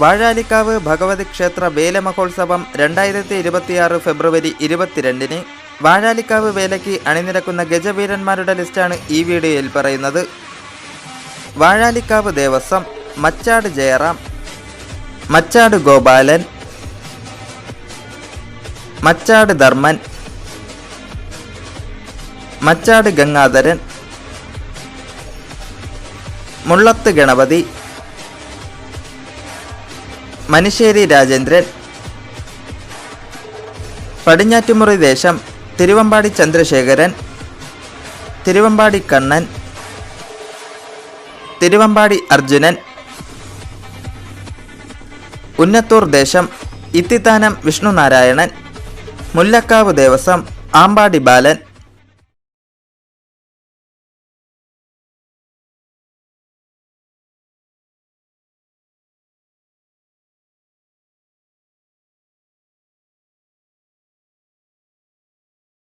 വാഴാലിക്കാവ് ഭഗവതി ക്ഷേത്ര വേലമഹോത്സവം രണ്ടായിരത്തി ഇരുപത്തിയാറ് ഫെബ്രുവരി ഇരുപത്തിരണ്ടിന്. വാഴാലിക്കാവ് വേലയ്ക്ക് അണിനിരക്കുന്ന ഗജവീരന്മാരുടെ ലിസ്റ്റാണ് ഈ വീഡിയോയിൽ പറയുന്നത്. വാഴാലിക്കാവ് ദേവസ്വം മച്ചാട് ജയറാം മച്ചാട് ഗോപാലൻ മച്ചാട് ധർമ്മൻ മച്ചാട് ഗംഗാധരൻ മുള്ളത്ത് ഗണപതി മനുശ്ശേരി രാജേന്ദ്രൻ. പടിഞ്ഞാറ്റുമുറി ദേശം തിരുവമ്പാടി ചന്ദ്രശേഖരൻ തിരുവമ്പാടി കണ്ണൻ തിരുവമ്പാടി അർജുനൻ ഉന്നത്തൂർ ദേശം ഇത്തിത്താനം വിഷ്ണുനാരായണൻ മുല്ലക്കാവ് ദേവസ്വം ആമ്പാടി ബാലൻ